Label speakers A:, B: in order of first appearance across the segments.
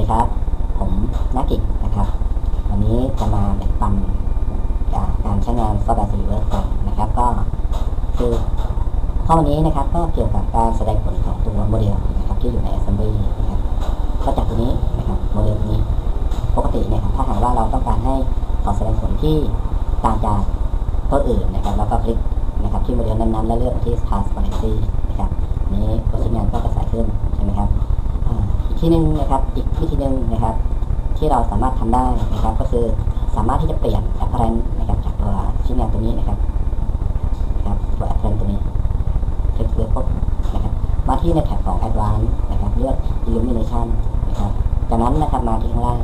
A: ดีครับ ผมนักกิจนะครับ วันนี้จะมาแบ่งปันอ่าการใช้งานซอฟต์แวร์ Server กันนะครับ ก็คือข้อวันนี้นะครับ ก็เกี่ยวกับการแสดงผลของตัวโมเดลนะครับที่อยู่ใน Assembly นะครับก็จากตัวนี้นะครับโมเดลนี้ปกติเนี่ยครับถ้าหากว่าเราต้องการให้ขอแสดงผลที่ต่างจากตัวอื่นนะครับ แล้วก็คลิกนะครับที่โมเดลนั้นๆ แล้วเลือกที่ transparency นะครับอันนี้ตัวชิ้งานก็จะใส่ขึ้นใช่ไหม ที่หนึ่งนะครับอีกวิธีหนึ่งนะครับ ที่เราสามารถทำได้นะครับ ก็คือสามารถที่จะเปลี่ยน apparent นะครับจากตัวชิ้นงานตัวนี้นะครับครับตัว apparent ตัวนี้คลิกเลือกปุ๊บนะครับมาที่ในแถบของ advanced นะครับเลือก illumination นะครับจากนั้นนะครับมาที่ข้างล่าง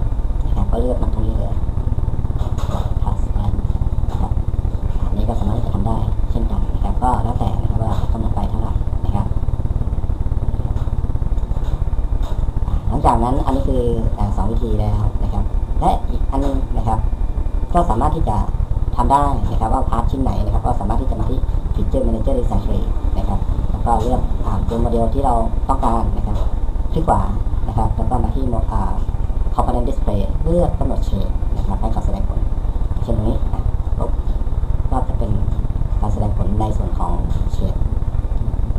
A: นะครับ ก็เลือกมาตรงนี้เลยกด Pass นะครับอันนี้ก็สามารถที่จะทำได้เช่นกันนะครับ ก็แล้วแต่นะครับว่าจะกำหนดไปเท่าไหร่นะครับ หลัง จากนั้นอันนี้คืออ่าสองวิธีแล้วนะครับ และอีกอันนึงนะครับ ก็สามารถที่จะทำได้นะครับว่าพาร์ทชิ้นไหนนะครับ ก็สามารถที่จะมาที่ Feature Manager Design Tree นะครับ แล้วก็เลือกตัวโมเดลที่เราต้องการนะครับคลิกขวานะครับ แล้วก็มาที่โหมดอ่า Component Display เลือกกำหนดเฉดนะครับให้เขาแสดงผลเช่นนี้ปุ๊บก็จะเป็นการแสดงผลในส่วนของเฉด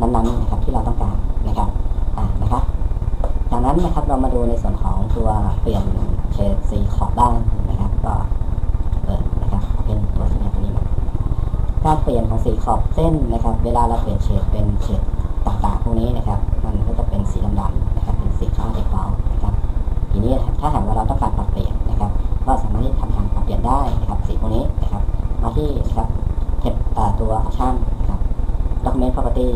A: นั้นๆนะครับที่เราต้องการนะครับ นั้นนะครับเรามาดูในส่วนของตัวเปลี่ยนเฉดสีขอบบ้างนะครับ ก็เปิดนะครับเป็นตัวสัญญาณตัวนี้การเปลี่ยนของสีขอบเส้นนะครับ เวลาเราเปลี่ยนเฉดเป็นเฉดต่างๆพวกนี้นะครับ มันก็จะเป็นสีดำๆนะครับเป็นสีค่า default นะครับ ทีนี้ถ้าหากว่าเราต้องการปรับเปลี่ยนนะครับ ก็สามารถที่ทำการปรับเปลี่ยนได้นะครับสีพวกนี้นะครับ มาที่นะครับเทปตัว option นะครับ document property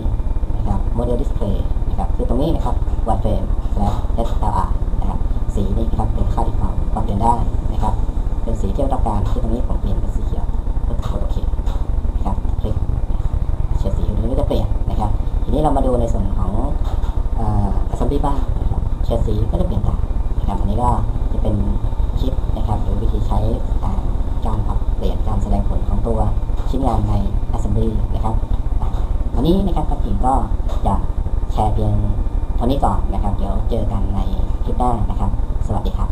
A: นะครับ model display นะครับคือตรงนี้นะครับ wireframe และ SLR นะครับสีนี้นะครับเป็นค่า default ปรับเปลี่ยนได้นะครับ เป็นสีที่เราต้องการที่ตรงนี้ผมเปลี่ยนเป็นสีเขียวก็กดโอเคนะครับคลิกเฉดสีตรงนี้ก็จะเปลี่ยนนะครับ ทีนี้เรามาดูในส่วนของอ่า assembly บ้างนะครับเฉดสีก็จะเปลี่ยนตามนะครับอันนี้ก็จะเป็นคลิปนะครับหรือวิธีใช้การปรับเปลี่ยนการแสดงผลของตัวชิ้นงานใน assembly นะครับวันนี้นะครับก็จริงก็จะแชร์เพียง เท่านี้ก่อนนะครับ เดี๋ยวเจอกันในคลิปหน้านะครับ สวัสดีครับ